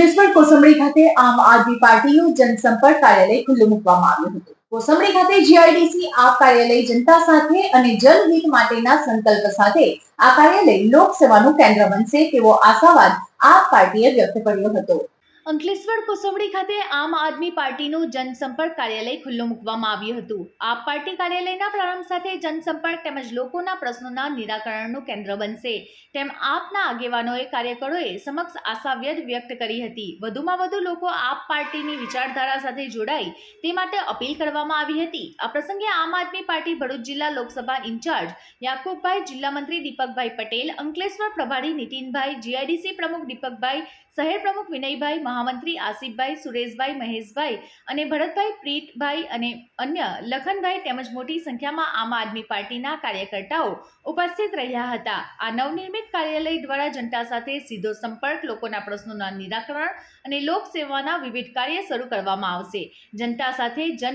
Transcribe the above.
અંકલેશ્વર કોસંબડી ખાતે આમ આદમી પાર્ટીનું જનસંપર્ક કાર્યાલય ખુલ્લું મૂકવામાં આવ્યું હતું. કોસંબડી ખાતે જીઆઈડીસી આ કાર્યાલય જનતા સાથે અને જનહિત માટેના સંકલ્પ સાથે આ કાર્યાલય લોકસેવાનું કેન્દ્ર બનશે તેવો આશાવાદ આ પાર્ટીએ વ્યક્ત કર્યો હતો. અંકલેશ્વર કોસંબડી ખાતે આમ આદમી પાર્ટીનું જનસંપર્ક કાર્યાલય ખુલ્લું મૂકવામાં આવ્યું હતું. આપ પાર્ટી કાર્યાલયના પ્રારંભ સાથે જનસંપર્ક તેમજ લોકોના પ્રશ્નોના નિરાકરણનું કેન્દ્ર બનશે. તેમ આપના આગેવાનોએ કાર્યકરોએ સમક્ષ આશા વ્યક્ત કરી હતી. વધુમાં વધુ લોકો આપ પાર્ટીની વિચારધારા સાથે જોડાય તે માટે અપીલ કરવામાં આવી હતી. આ પ્રસંગે આમ આદમી પાર્ટી ભરૂચ જિલ્લા લોકસભા ઇન્ચાર્જ યાકુબભાઈ જિલ્લા મંત્રી દીપકભાઈ પટેલ, અંકલેશ્વર પ્રભારી નીતિનભાઈ, જીઆઈડીસી પ્રમુખ દીપકભાઈ, શહેર પ્રમુખ વિનયભાઈ મહામંત્રી આસિફભાઈ, સુરેશભાઈ, મહેશભાઈ અને ભરતભાઈ, પ્રીતભાઈ અને અન્ય લખનભાઈ તેમજ મોટી સંખ્યામાં આમ આદમી પાર્ટીના કાર્યકર્તાઓ ઉપસ્થિત રહ્યા હતા. આ નવનિર્મિત કાર્યાલય દ્વારા જનતા સાથે સીધો સંપર્ક, લોકોના પ્રશ્નોના નિરાકરણ અને લોક સેવાના વિવિધ કાર્ય શરૂ કરવામાં આવશે. જનતા સાથે જન